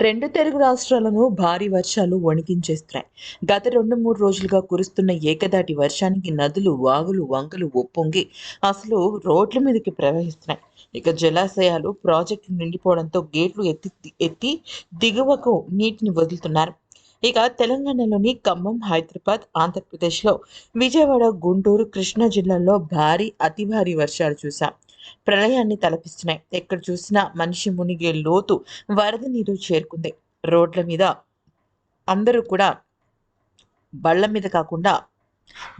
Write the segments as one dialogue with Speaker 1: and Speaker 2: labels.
Speaker 1: రెండు తెలుగు రాష్ట్రాలను భారీ వర్షాలు వణికించేస్తున్నాయి. గత రెండు మూడు రోజులుగా కురుస్తున్న ఏకదాటి వర్షానికి నదులు వాగులు వంకలు ఉప్పొంగి అసలు రోడ్ల మీదకి ప్రవహిస్తున్నాయి. ఇక జలాశయాలు ప్రాజెక్టులు నిండిపోవడంతో గేట్లు ఎత్తి ఎత్తి దిగువకు నీటిని వదులుతున్నారు. ఇక తెలంగాణలోని ఖమ్మం హైదరాబాద్ ఆంధ్రప్రదేశ్లో విజయవాడ గుంటూరు కృష్ణా జిల్లాల్లో భారీ అతి భారీ వర్షాలు చూశాం. ప్రళయాన్ని తలపిస్తున్నాయి. ఎక్కడ చూసినా మనిషి మునిగే లోతు వరద నీరు చేరుకుంది. రోడ్ల మీద అందరూ కూడా బళ్ళ మీద కాకుండా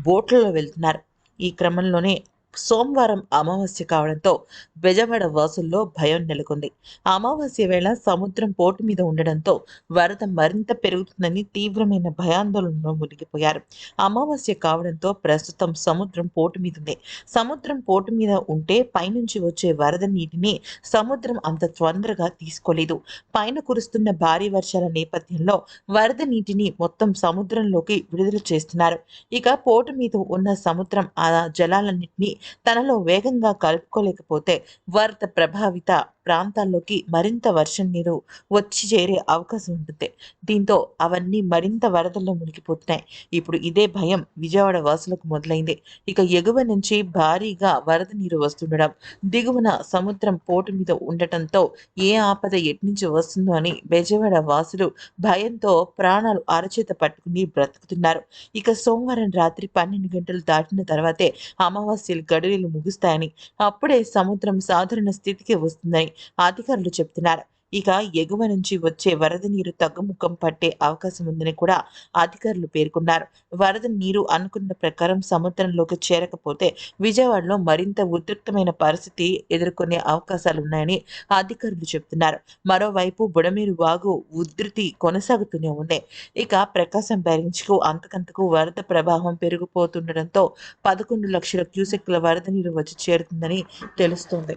Speaker 1: బోట్లలో వెళ్తున్నారు. ఈ క్రమంలోనే సోమవారం అమావాస్య కావడంతో బెజవాడ వాసుల్లో భయం నెలకొంది. అమావాస్య వేళ సముద్రం పోటు మీద ఉండడంతో వరద మరింత పెరుగుతుందని తీవ్రమైన భయాందోళనలో మునిగిపోయారు. అమావాస్య కావడంతో ప్రస్తుతం సముద్రం పోటు మీద ఉంది. సముద్రం పోటు మీద ఉంటే పైనుంచి వచ్చే వరద నీటిని సముద్రం అంత తొందరగా తీసుకోలేదు. పైన కురుస్తున్న భారీ వర్షాల నేపథ్యంలో వరద నీటిని మొత్తం సముద్రంలోకి విడుదల చేస్తున్నారు. ఇక పోటు మీద ఉన్న సముద్రం ఆ జలాలన్నింటినీ తనలో వేగంగా కలుపుకోలేకపోతే వరద ప్రభావిత ప్రాంతాల్లోకి మరింత వర్షం నీరు వచ్చి చేరే అవకాశం ఉంటుంది. దీంతో అవన్నీ మరింత వరదల్లో మునిగిపోతున్నాయి. ఇప్పుడు ఇదే భయం విజయవాడ వాసులకు మొదలైంది. ఇక ఎగువ నుంచి భారీగా వరద నీరు వస్తుండడం దిగువన సముద్రం పోటు మీద ఉండటంతో ఏ ఆపద ఎట్నుంచి వస్తుందో అని బెజవాడ వాసులు భయంతో ప్రాణాలు అరచేత పట్టుకుని బ్రతుకుతున్నారు. ఇక సోమవారం రాత్రి పన్నెండు గంటలు దాటిన తర్వాతే అమావాస్యలు గడువులు ముగుస్తాయని. అప్పుడే సముద్రం సాధారణ స్థితికి వస్తుందని అధికారులు చెబుతున్నారు ఇక ఎగువ నుంచి వచ్చే వరద నీరు తగ్గుముఖం పట్టే అవకాశం ఉందని కూడా అధికారులు పేర్కొన్నారు. వరద నీరు అనుకున్న ప్రకారం సముద్రంలోకి చేరకపోతే విజయవాడలో మరింత ఉద్రిక్తమైన పరిస్థితి ఎదుర్కొనే అవకాశాలు ఉన్నాయని అధికారులు చెబుతున్నారు. మరోవైపు బుడమేరు వాగు ఉధృతి కొనసాగుతూనే ఉంది. ఇక ప్రకాశం బ్యారేజ్కు అంతకంతకు వరద ప్రభావం పెరిగిపోతుండటంతో పదకొండు లక్షల క్యూసెక్ల వరద నీరు వచ్చి చేరుతుందని తెలుస్తోంది.